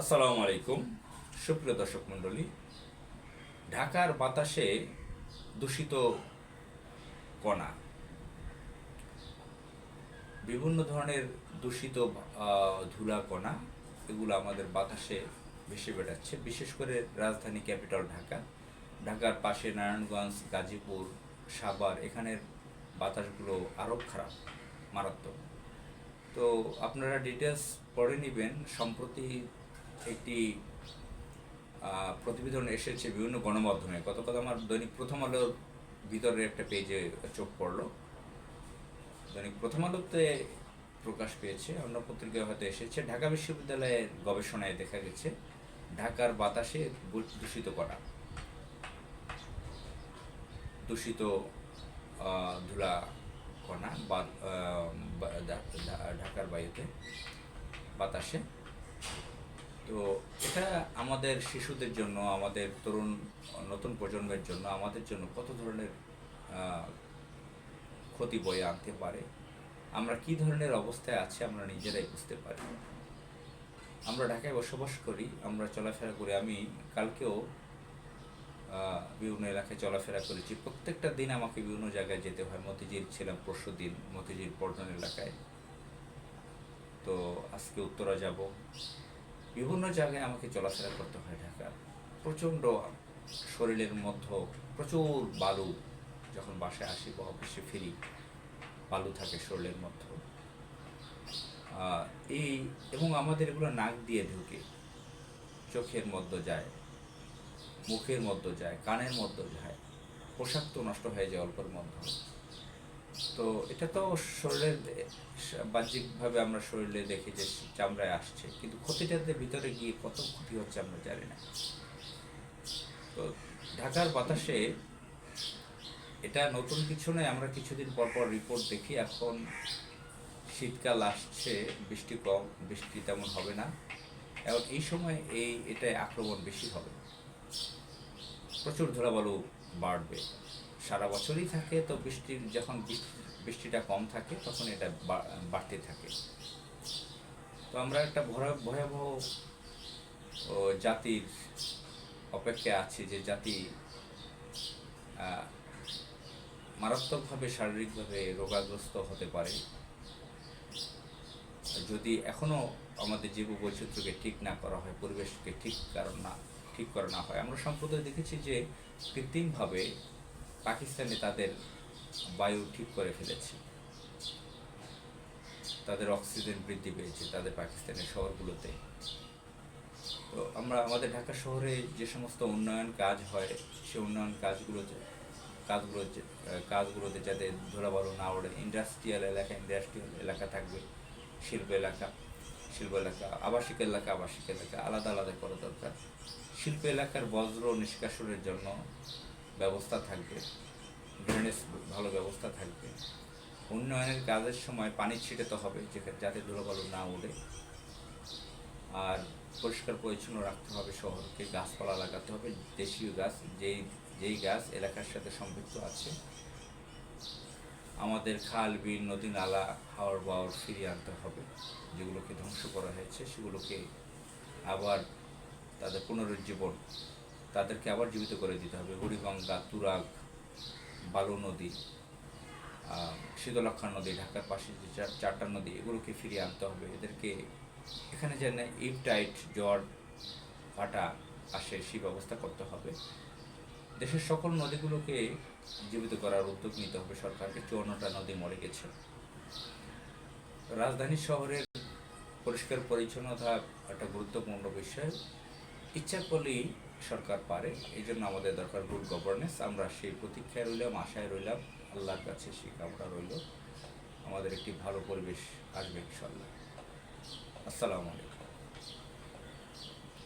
আসসালামু আলাইকুম। সুপ্রিয় দর্শক মণ্ডলী, ঢাকার বাতাসে দূষিত কণা, বিভিন্ন ধরনের দূষিত ধুলা কণা, এগুলো আমাদের বাতাসে ভেসে বেড়াচ্ছে। বিশেষ করে রাজধানী ক্যাপিটাল ঢাকা। ঢাকার পাশে নারায়ণগঞ্জ, গাজীপুর, সাভার, এখানের বাতাসগুলো আরও খারাপ, মারাত্মক। তো আপনারা ডিটেলস পড়ে নেবেন। সম্প্রতি একটি প্রতিবেদন এসেছে বিভিন্ন গণমাধ্যমে। গতকাল আমার দৈনিক প্রথম আলোর ভিতরের একটা পেজে চোখ পড়ল। দৈনিক প্রথম আলোতে প্রকাশ পেয়েছে, অন্য পত্রিকায় হয়তো এসেছে। ঢাকা বিশ্ববিদ্যালয়ের গবেষণায় দেখা গেছে, ঢাকার বাতাসে দূষিত করা। দূষিত ধুলা কণা বা ঢাকার বায়ুতে বাতাসে। তো এটা আমাদের শিশুদের জন্য, আমাদের তরুণ, নতুন প্রজন্মের জন্য, আমাদের জন্য কত ধরনের ক্ষতি বয়ে আনতে পারে? আমরা কি ধরনের অবস্থায় আছি আমরা নিজেরাই বুঝতে পারি। আমরা ঢাকায় বসবাস করি, আমরা চলাফেরা করি। আমি কালকেও বিভিন্ন এলাকায় চলাফেরা করেছি। প্রত্যেকটা দিন আমাকে বিভিন্ন জায়গায় যেতে হয়। মতিঝিল ছিলাম পরশু দিন মতিঝিল পর্যটন এলাকায়। তো আজকে উত্তরা যাব। বিভিন্ন জায়গায় আমাকে চলাফেরা করতে হয় ঢাকা প্রচণ্ড শরীরের মধ্যে প্রচুর বালু। যখন বাসায় আসি বা অফিসে ফিরি, বালু থাকে শরীরের মধ্যে। এই এবং আমাদের এগুলো নাক দিয়ে ঢুকে। চোখের মধ্যে যায়, মুখের মধ্যে যায়, কানের মধ্যে যায়। পোশাক তো নষ্ট হয়ে যায় অল্পের মধ্যে। তো এটা তো শরীরের বাহ্যিকভাবে আমরা শরীরে দেখি যে চামড়ায় আসছে, কিন্তু ক্ষতিটাতে ভিতরে গিয়ে কত ক্ষতি হচ্ছে আমরা জানি না। তো ঢাকার বাতাসে এটা নতুন কিছু নয়, আমরা কিছুদিন পর পর রিপোর্ট দেখি, এখন শীতকাল আসছে, বৃষ্টি কম, বৃষ্টি তেমন হবে না। এবং এই সময় এই এটায় আক্রমণ বেশি হবে। প্রচুর ধরাবালু বাড়বে। সারা বছরই থাকে, তো বৃষ্টির যখন বৃষ্টিটা কম থাকে, তখন এটা বাড়তে থাকে। তো আমরা একটা ভয়া- ভয়াবহ জাতির অপেক্ষায় আছি যে জাতি মারাত্মকভাবে, শারীরিকভাবে রোগাগ্রস্ত হতে পারে। যদি এখনও আমাদের জীব বৈচিত্র্যকে ঠিক না করা হয়, পরিবেশকে ঠিক কারণ না, ঠিক করা না হয়, আমরা সম্প্রদায় দেখেছি যে কৃত্রিমভাবে পাকিস্তানে তাদের বায়ু ঠিক করে ফেলেছে। তাদের অক্সিজেন বৃদ্ধি পেয়েছে তাদের পাকিস্তানের শহরগুলোতে। তো আমরা আমাদের ঢাকা শহরে যে সমস্ত উন্নয়ন কাজ হয়, সে উন্নয়ন কাজগুলোতে কাজগুলো কাজগুলোতে যাতে ধরাবালু না ওড়ে ইন্ডাস্ট্রিয়াল এলাকা ইন্ডাস্ট্রিয়াল এলাকা থাকবে, শিল্প এলাকা শিল্প এলাকা, আবাসিক এলাকা আবাসিক এলাকা, আলাদা আলাদা করা দরকার। শিল্প এলাকার বজ্র নিষ্কাশনের জন্য ব্যবস্থা থাকবে ড্রেনেজ ভালো ব্যবস্থা থাকবে। উন্নয়নের কাজের সময় পানি ছিটাতে হবে যেখানে যাতে ধুলোবালু না ওঠে আর পরিষ্কার পরিচ্ছন্ন রাখতে হবে শহরকে, গাছপালা লাগাতে হবে, দেশীয় গাছ, যেই যেই গাছ এলাকার সাথে সম্পৃক্ত আছে, আমাদের খাল, বিল, নদী, নালা হাওড় বাওয়ার ফিরিয়ে আনতে হবে। যেগুলোকে ধ্বংস করা হয়েছে, সেগুলোকে আবার তাদের পুনরুজ্জীবন তাদেরকে আবার জীবিত করে দিতে হবে। হরিগঙ্গা, তুরাগ, বালু নদী শীতলক্ষা নদী, ঢাকার পাশে যে চার- চারটা নদী, এগুলোকে ফিরিয়ে আনতে হবে। এদেরকে এখানে যেন ইপ টাইট জ্বর ভাটা আসে, সেই ব্যবস্থা করতে হবে। দেশের সকল নদীগুলোকে জীবিত করার উদ্যোগ নিতে হবে সরকারকে। চুয়ান্নটা নদী মরে গেছে। রাজধানী শহরের পরিষ্কার পরিচ্ছন্নতা একটা গুরুত্বপূর্ণ বিষয়। ইচ্ছা করলেই সরকার পারে এই জন্য আমাদের দরকার গুড গভর্নেন্স আমরা সেই প্রতীক্ষায় রইলাম, আশায় রইলাম। আল্লাহর কাছে সেই কামনা রইল। আমাদের একটি ভালো পরিবেশ আসবে ইনশাল্লাহ আসসালামু আলাইকুম।